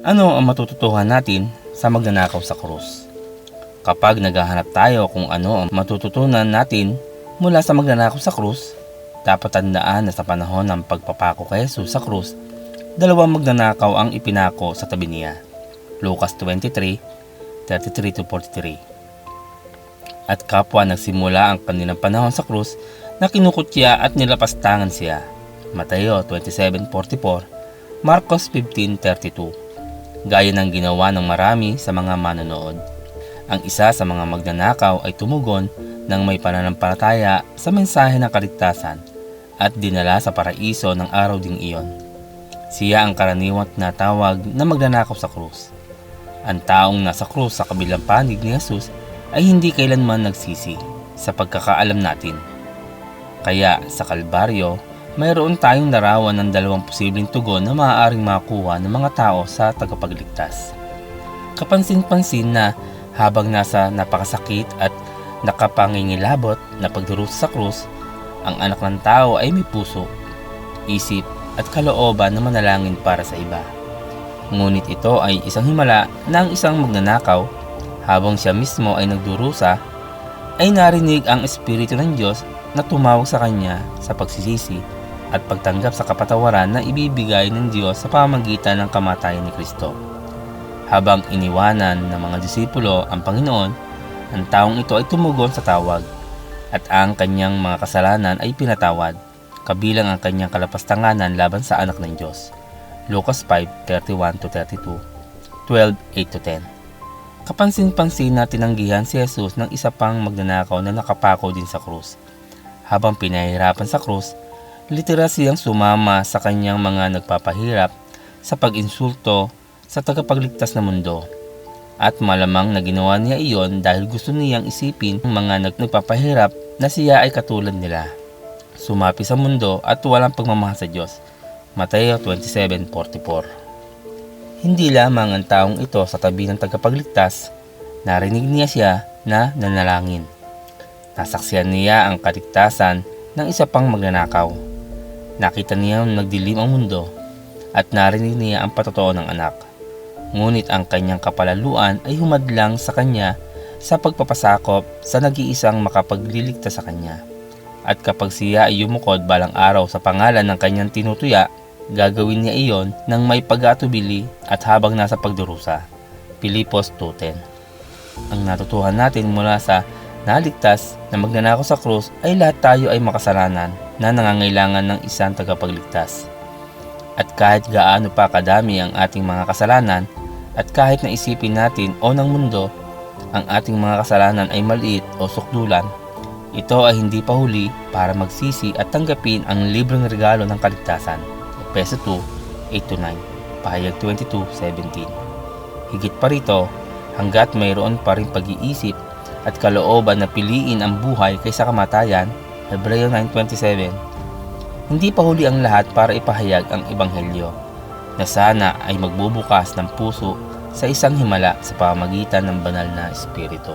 Ano ang matututuhan natin sa magnanakaw sa krus? Kapag naghahanap tayo kung ano ang matututunan natin mula sa magnanakaw sa krus, dapat tandaan na sa panahon ng pagpapako kay Jesus sa krus, dalawang magnanakaw ang ipinako sa tabi niya. Lucas 23, 33-43 At kapwa nagsimula ang kanilang panahon sa krus na kinukutya at nilapastangan siya. Mateo 27.44 Marcos 15.32 Gaya ng ginawa ng marami sa mga manonood. Ang isa sa mga magnanakaw ay tumugon ng may pananampalataya sa mensahe ng kaligtasan at dinala sa paraiso ng araw ding iyon. Siya ang karaniwang tinatawag na magnanakaw sa krus. Ang taong nasa krus sa kabilang panig ni Jesus ay hindi kailanman nagsisi sa pagkakaalam natin. Kaya sa Kalbaryo, mayroon tayong larawan ng dalawang posibleng tugon na maaaring makuha ng mga tao sa tagapagligtas. Kapansin-pansin na habang nasa napakasakit at nakapangingilabot na pagdurusa sa krus, ang anak ng tao ay may puso, isip at kalooban na manalangin para sa iba. Ngunit ito ay isang himala na ang isang magnanakaw habang siya mismo ay nagdurusa ay narinig ang Espiritu ng Diyos na tumawag sa kanya sa pagsisisi at pagtanggap sa kapatawaran na ibibigay ng Diyos sa pamamagitan ng kamatayan ni Kristo. Habang iniwanan ng mga disipulo ang Panginoon, ang taong ito ay tumugon sa tawag at ang kanyang mga kasalanan ay pinatawad, kabilang ang kanyang kalapastanganan laban sa anak ng Diyos. Lucas 5:31-32, 12:8-10 Kapansin-pansin na tinanggihan si Jesus ng isa pang magnanakaw na nakapako din sa krus. Habang pinahirapan sa krus, literal siyang sumama sa kanyang mga nagpapahirap sa pag-insulto sa tagapagligtas na mundo. At malamang na ginawa niya iyon dahil gusto niyang isipin ng mga nag- nagpapahirap na siya ay katulad nila. Sumapi sa mundo at walang pagmamahal sa Diyos. Mateo 27.44 Hindi lamang ang taong ito sa tabi ng tagapagligtas, narinig niya siya na nanalangin. Nasaksiyan niya ang kaligtasan ng isa pang magnanakaw. Nakita niya nagdilim ang mundo at narinig niya ang patotoo ng anak. Ngunit ang kanyang kapalaluan ay humadlang sa kanya sa pagpapasakop sa nag-iisang makapagliligtas sa kanya. At kapag siya ay yumukod balang araw sa pangalan ng kanyang tinutuya, gagawin niya iyon ng may pag-atubili at habang nasa pagdurusa. Pilipos 2.10 Ang natutuhan natin mula sa naligtas na magnanakaw sa krus ay lahat tayo ay makasalanan na nangangailangan ng isang tagapagligtas. At kahit gaano pa kadami ang ating mga kasalanan at kahit na isipin natin o ng mundo ang ating mga kasalanan ay maliit o sukdulan, ito ay hindi pa huli para magsisi at tanggapin ang libreng regalo ng kaligtasan. Peso 2, 8-9, Pahayag 22-17. Higit pa rito, hanggat mayroon pa rin pag-iisip at kalooban na piliin ang buhay kaysa kamatayan, Hebreo 9.27, hindi pa huli ang lahat para ipahayag ang Ebanghelyo na sana ay magbubukas ng puso sa isang himala sa pamamagitan ng banal na Espiritu.